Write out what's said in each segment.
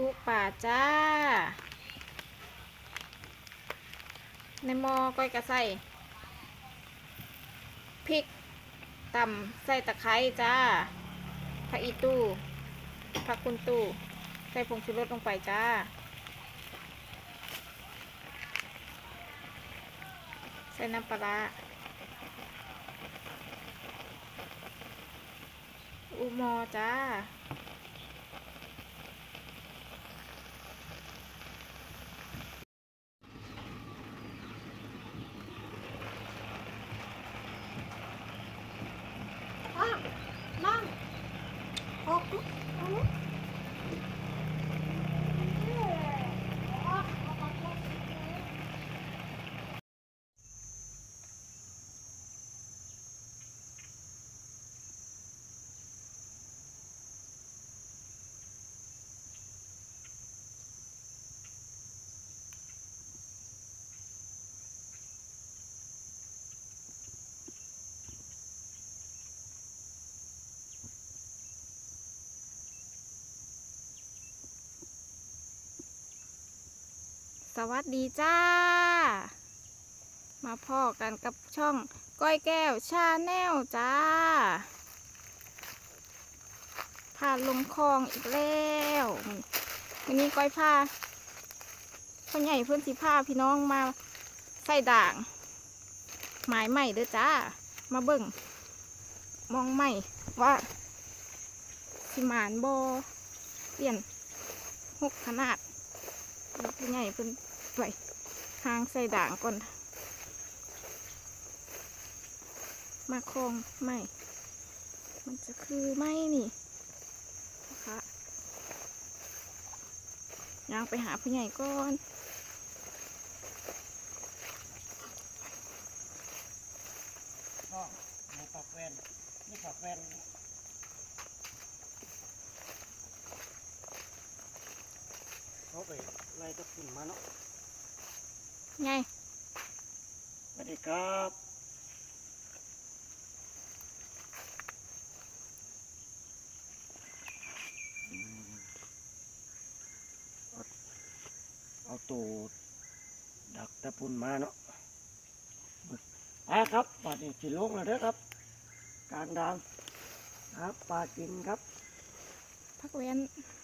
อุป่าจ้า ในหม้อก้อยกระใส่พริกตำใส่ตะไคร้จ้าผักอีตู้ผักกุนตู้ใส่ผงชูรสลงไปจ้า ใส่น้ำปลาอุโมอจ้า นั่งออก ส วัสดีจ้า มาพ่อกันกับช่องก้อยแก้วชาแนลจ้าพาลงคลองอีกแล้ววันนี้ก้อยพาพ่อใหญ่เพื่อนสิพาพี่น้องมาใส่ด่าง หมายใหม่เด้อจ้า มาเบิ่ง มองใหม่ว่าสิหมานบอเปลี่ยนหกขนาดแล้วผู้ใหญ่เพิ่น ไว้ทางใส่ด่างก่อน มาคลองไม่ มันจะคือไม่นี่นะคะย่างไปหาผู้ใหญ่ก่อนก็ในปากแวนนี่ปากแวนเขาไปไล่ตะกุ่นมาเนาะ ไงสวัสดีครับอืมเอาเอาตูดักตะปุ่นมาเนาะไปครับป่านี้สิลงแล้วเด้อครับ กลางดางครับปลากินครับ พักเว้น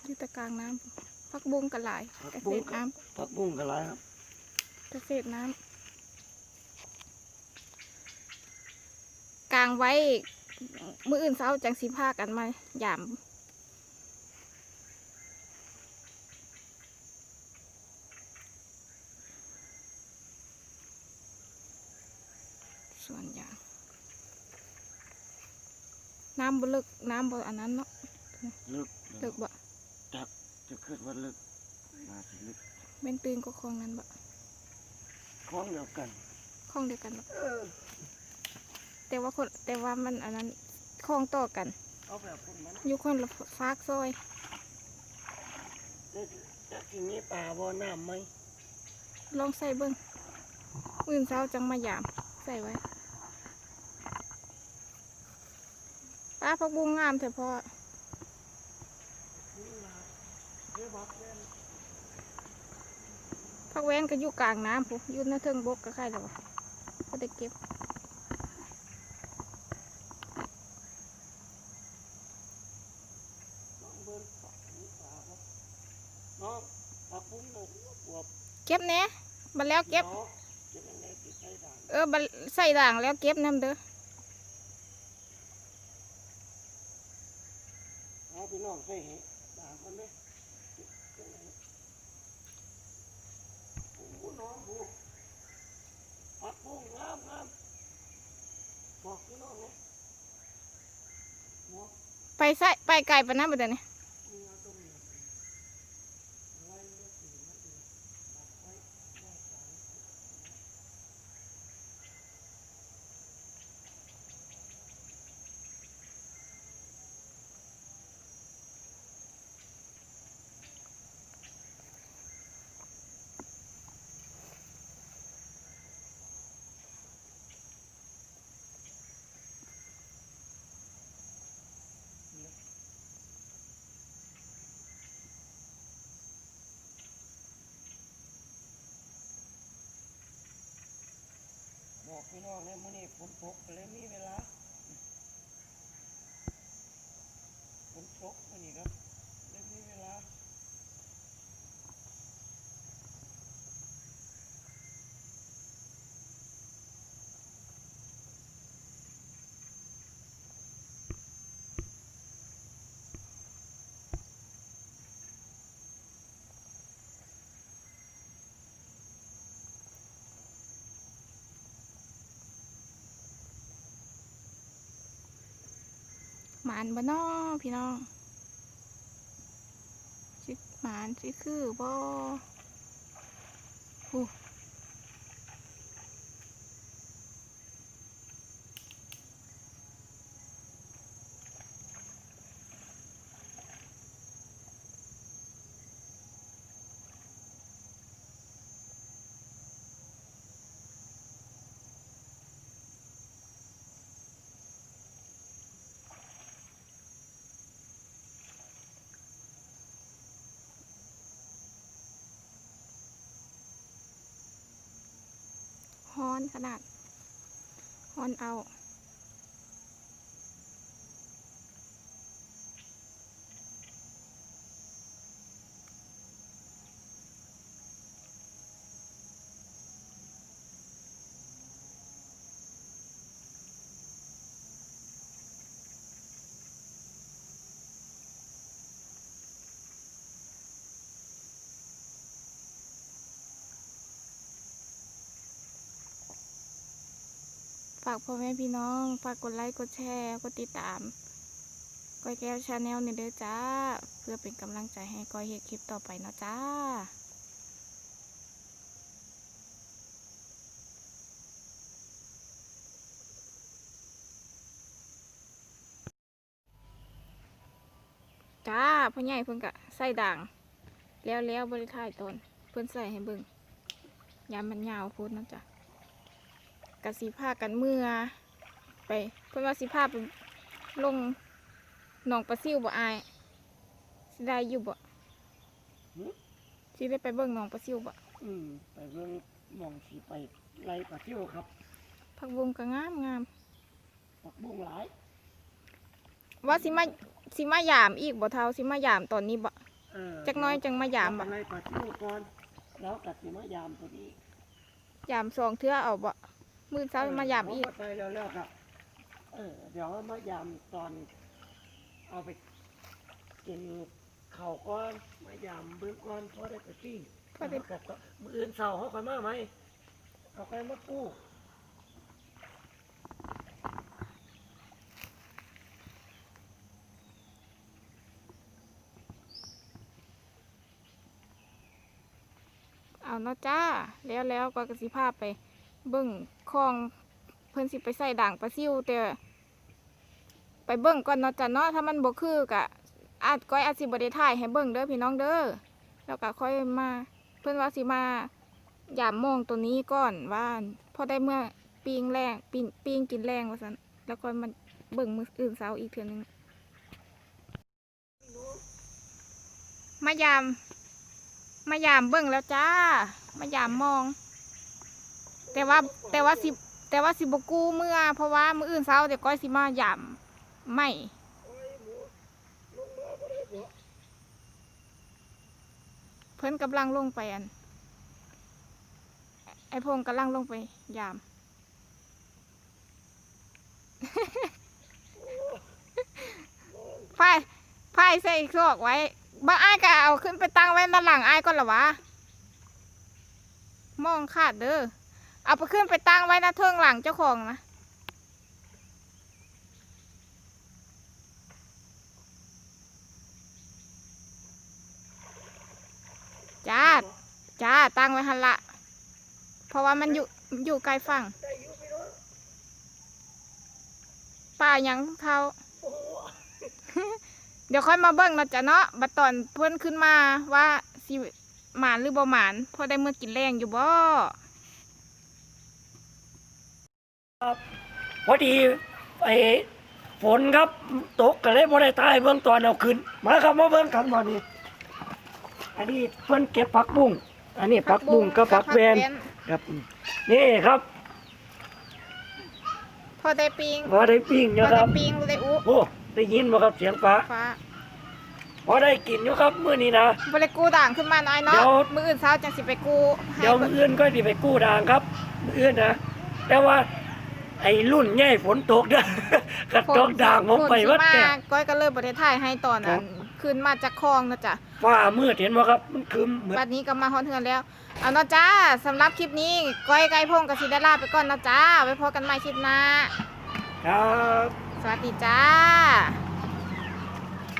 อยู่แตะกลางน้ำพักบุงกันหลายผักเกบุ้ษงตรน้ผักบุ้งกันไรครับำเกษตรน้ำกลางไว้มืออื่นเช้าจังสีผ้ากันมาหยามส่วนยางน้ำบ่ลึกน้ำบ่อันนั้นเนาะลึกลึกบ่จักจะขึ้นว่าลึกมาสิลึกเป็นตื่นก็คลองนั้นบ่ คล้องเดียวกันคลองเดียวกันบ่แต่ว่าคนแต่ว่ามันอันนั้นคลองต่อกัน เอาแบบคนมันอยู่คนละฟากซอย จะจะทีนี้ป่าบ่อน้ำไหมลองใส่เบิ้งอื่นเช้าจังมายาม ใส่ไว้ป้าพักบุ้งงามเถอะพ่อ นี่ล่ะเดี๋ยวบอกเล่น พักแว้นก็อยู่กลางน้ำพุอยู่ในเทิงบกก็ใครแล้ววะก็ได้เก็บน้องเบิ้ลนี่ป่าครับน้องปักบุ้งเลยบวบเก็บแหน่บัดแล้วเก็บ เออบัดใส่ด่างแล้วเก็บน้ำเด้อพี่น้องใส่ด่างกันไหมเก็บยังไงโอ้โหน้องบูปักบุ้งงามงามบอกพี่น้องเนี่ยเนาะ ไปไส่ไปไกลปะนะบัดเดี๋ยนี้ มีเอาตรงนี้ไว้เลือกสีนั่นเองปักไว้ได้สามสิบ พ พี่น้องเนี่ยมื้อนี้ฝนตกก็เลยมีเวลาฝนตกมื้อนี้ครับ หมานบ่น้อพี่น้องสิหมานสิคือบ่ ฮ้อนขนาดฮ้อนเอา ฝากพ่อแม่พี่น้อง ฝากกดไลค์ กดแชร์ กดติดตาม ก้อยแก้วชาแนลเนี่ยเด้อจ้า เพื่อเป็นกำลังใจให้ก้อยเฮ็ดคลิปต่อไปเนาะจ้าจ้าพ่อใหญ่เพิ่นกะใส่ด่าง แล้วแล้วบริถายตนเพิ่นใส่ให้เบิ่งยามมันยาวพูดนะจ้ะ กสิพากันเมื่อ ไปเพื่อนว่าสิพาไปลงหนองปลาซิวบ่อายสิได้อยู่บ่หึ สิได้ไปเบิ่งหนองปลาซิวบ่อืมไปเบิ่งหมองสิไปไล่ปลาเที่ยวครับผักบุงก็งามงามปักบุ้งหลายว่าสิมาสิมายามอีกบ่เท่าสิมายามตอนนี้บ่เออจักหน้อยจังมายามบ่ไล่ปลาเที่ยวก่อนแล้วกัดสิมายามตัวนี้ยามสองเทื่อเอาบ่ มื้อเช้ามายามอีกเไปแล้วแล้วครับเออเดี๋ยวมายามตอนเอาไปกินข้าวก้อนมายามเบื้องก้อนพอได้ไปปิ้งพอได้ แล้วก็มืออื่นเสาร์เขาค่อยมาไหมเขาค่อยมาปูเอาเนาะจ้า แล้วแล้วก็กสิพาไป เบิ่งคลองเพิ่นสิไปใส่ด่างปลาซิวแต่ไปเบิ่งก่อนเนาะจ้ะเนาะถ้ามันบ่คือก็อาจก้อยอาจสิบ่ได้ถ่ายให้เบิ่งเด้อพี่น้องเด้อแล้วก็ค่อยมา เพิ่นว่าสิมายามมองตัวนี้ก่อนว่าพอได้เมื่อปีงแรงปีงปีงกินแรงว่าซั่นแล้วก็มาเบิ่งมืออื่นเช้าอีกเทื่อนึงมายาม มายามเบิ่งแล้วจ้า มายามมอง แต่ว่าแต่ว่าสิแต่ว่าสิบกูเมื่อ เพราะว่ามืออื่นเช้าเดี๋ยวก้อยสิมาหยามไม่เพิ่นกำลังลงไปอัน ไอพงกำลังลงไปยามไฟไฟใส่ซอกไว้บางอ้ายก็เอาขึ้นไปตั้งไว้ด้านหลังอ้ายก่อนเหรอวะ มองขาดเด้อ เอาไปขึ้นไปตั้งไว้หน้าเทิงหลังเจ้าของนะจ้าจ้าตั้งไว้หันละ เพราะว่ามันอยู่อยู่ไกลฝั่งได้อยู่พี่น้องป่าหยังเขาเดี๋ยวค่อยมาเบิ่งเนาะจ้ะเนาะบัดตอนเพื่อนขึ้นมาว่าสิหมานหรือบ่หมานพอได้เมื่อกินแรงอยู่บ่ พอดีไอ้ฝนครับตกก็เลยบ่ได้ตายเบื้องตอนเอาขึ้น มาครับมาเบิ่งกันบ่นี้อันนี้เพิ่นเก็บผักบุ้งอันนี้ผักบุ้งกับผักแวนครับ นี่ครับ พอได้ปิงพอได้ปิ้งพนะอคได้รับปิงได้อุโอ้ได้ยินบ่ครับเสียงฟ้าฟ้าพอได้กินอยู่ครับมื้อนี้นะบ่ได้กู้ด่างขึ้นมาหน่อยเนาะเดี๋ยว มื้ออื่นเช้าจังสิไปกู้ให้เดี๋ยวมื้ออื่นก็สิไปกู้ด่างครับมื้ออื่นนะแต่ว่า ไอ้รุ่นใหญ่ฝนตกเด้อกระตกด่างผมไปวัดฝนสิแต่มาก้อยก็เลยบ่ได้ถ่ายให้ตอนนั้นขึ้นมาจากคลองนะจ๊ะ ฟ้ามืดเห็นบ่ครับ มันครึ้มเหมือนบัดนี้ก็มาฮอนเทือนแล้ว เอาเนาะจ้าสำหรับคลิปนี้ก้อยไก่พงกับสิได้ลาไปก่อนนะจ้า ไว้พบกันใหม่คลิปหน้า ครับ สวัสดีจ้า